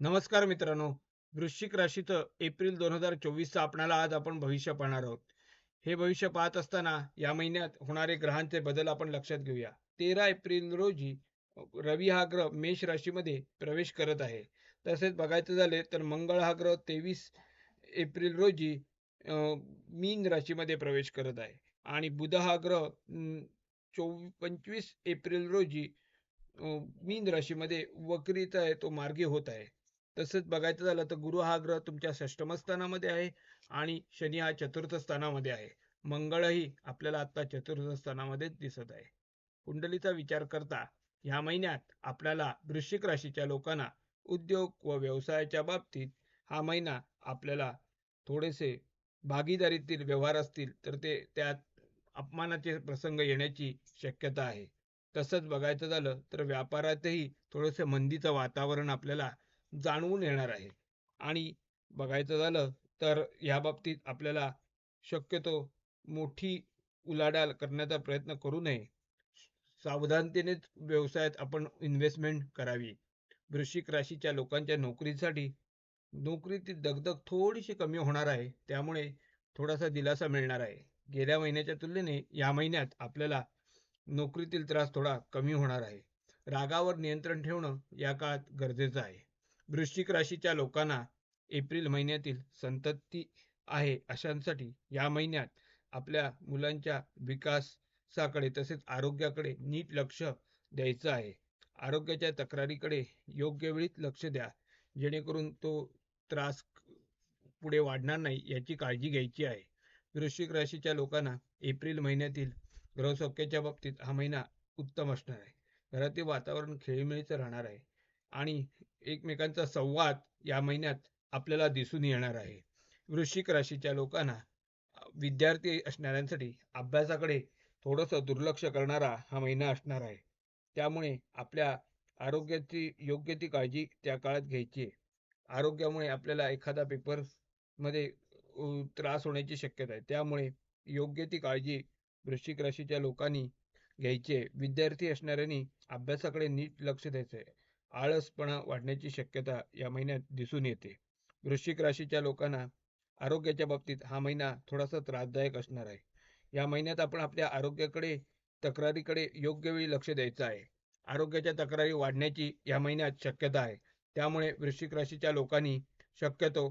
नमस्कार मित्रांनो. वृश्चिक राशीचं एप्रिल दोन हजार चोवीसचं आपणाला आज आपण भविष्य पाहणार आहोत. हे भविष्य पाहत असताना या महिन्यात होणारे ग्रहांचे बदल आपण लक्षात घेऊया. तेरा एप्रिल रोजी रवी हा ग्रह मेष राशीमध्ये प्रवेश करत आहे. तसेच बघायचं झाले तर मंगळ हा ग्रह तेवीस एप्रिल रोजी अं, मीन राशीमध्ये प्रवेश करत आहे. आणि बुध हा ग्रह अं, पंचवीस एप्रिल रोजी मीन राशीमध्ये वक्रीचा आहे तो मार्गी होत आहे. तसंच बघायचं झालं तर गुरु हा ग्रह तुमच्या षष्टम स्थानामध्ये आहे आणि शनी हा चतुर्थ स्थानामध्ये आहे. मंगळही आपल्याला आता चतुर्थ स्थानामध्ये दिसत आहे. कुंडलीचा विचार करता ह्या महिन्यात आपल्याला वृश्चिक राशीच्या लोकांना उद्योग व व्यवसायाच्या बाबतीत हा महिना आपल्याला थोडेसे भागीदारीतील व्यवहार असतील तर ते त्यात अपमानाचे प्रसंग येण्याची शक्यता आहे. तसंच बघायचं झालं तर व्यापारातही थोडंसं मंदीचं वातावरण आपल्याला जाणवून येणार आहे. आणि बघायचं झालं तर या बाबतीत आपल्याला शक्यतो मोठी उलाढाल करण्याचा प्रयत्न करू नये. सावधानतेनेच व्यवसायात आपण इन्व्हेस्टमेंट करावी. वृश्चिक राशीच्या लोकांच्या नोकरीसाठी नोकरीतील दगदग थोडीशी कमी होणार आहे. त्यामुळे थोडासा दिलासा मिळणार आहे. गेल्या महिन्याच्या तुलनेने या महिन्यात आपल्याला नोकरीतील त्रास थोडा कमी होणार आहे. रागावर नियंत्रण ठेवणं या काळात गरजेचं आहे. वृश्चिक राशीच्या लोकांना एप्रिल महिन्यातील संतती आहे अशांसाठी या महिन्यात आपल्या मुलांच्या विकासाकडे तसेच आरोग्याकडे नीट लक्ष द्यायचं आहे. आरोग्याच्या तक्रारीकडे योग्य वेळीच लक्ष द्या. जेणेकरून तो त्रास पुढे वाढणार नाही याची काळजी घ्यायची आहे. वृश्चिक राशीच्या लोकांना एप्रिल महिन्यातील ग्रहसौख्याच्या बाबतीत हा महिना उत्तम असणार आहे. घरातील वातावरण खेळीमेळीचं राहणार आहे. आणि एकमेकांचा संवाद या महिन्यात आपल्याला दिसून येणार आहे. वृश्चिक राशीच्या लोकांना विद्यार्थी असणाऱ्यांसाठी अभ्यासाकडे थोडंसं दुर्लक्ष करणारा हा महिना असणार आहे. त्यामुळे आपल्या आरोग्याची योग्य ती काळजी त्या काळात घ्यायची आहे. आरोग्यामुळे आपल्याला एखादा पेपरमध्ये त्रास होण्याची शक्यता आहे. त्यामुळे योग्य ती काळजी वृश्चिक राशीच्या लोकांनी घ्यायची आहे. विद्यार्थी असणाऱ्यांनी अभ्यासाकडे नीट लक्ष द्यायचं आहे. आळसपणा वाढण्याची शक्यता या महिन्यात दिसून येते. वृश्चिक राशीच्या लोकांना आरोग्याच्या बाबतीत हा महिना थोडासा त्रासदायक असणार आहे. या महिन्यात आपण आपल्या आरोग्याकडे तक्रारीकडे योग्य वेळी लक्ष द्यायचं आहे. आरोग्याच्या तक्रारी वाढण्याची या महिन्यात शक्यता आहे. त्यामुळे वृश्चिक राशीच्या लोकांनी शक्यतो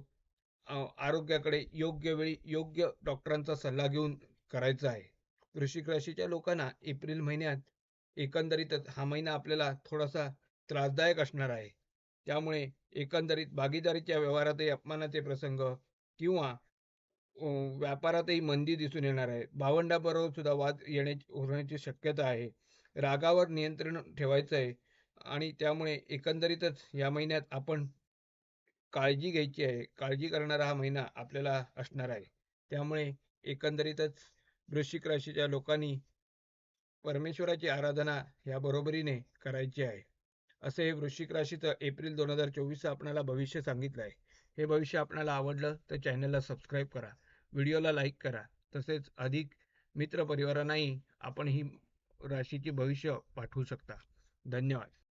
आरोग्याकडे योग्य वेळी योग्य डॉक्टरांचा सल्ला घेऊन करायचा आहे. वृश्चिक राशीच्या लोकांना एप्रिल महिन्यात एकंदरीतच हा महिना आपल्याला थोडासा त्रासदायक असणार आहे. त्यामुळे एकंदरीत भागीदारीच्या व्यवहारातही अपमानाचे प्रसंग किंवा व्यापारातही मंदी दिसून येणार आहे. भावंडाबरोबर सुद्धा वाद येण्याची होण्याची शक्यता आहे. रागावर नियंत्रण ठेवायचं आहे आणि त्यामुळे एकंदरीतच या महिन्यात आपण काळजी घ्यायची आहे. काळजी करणारा हा महिना आपल्याला असणार आहे. त्यामुळे एकंदरीतच वृश्चिक राशीच्या लोकांनी परमेश्वराची आराधना या बरोबरीने करायची आहे. असे हे वृश्चिक राशीचं एप्रिल दोन हजार चोवीसचं आपणाला भविष्य सांगितलं आहे. हे भविष्य आपणाला आवडलं तर चॅनलला सबस्क्राईब करा. व्हिडिओला लाईक करा. तसेच अधिक मित्रपरिवारांनाही आपण ही राशीची भविष्य पाठवू शकता. धन्यवाद.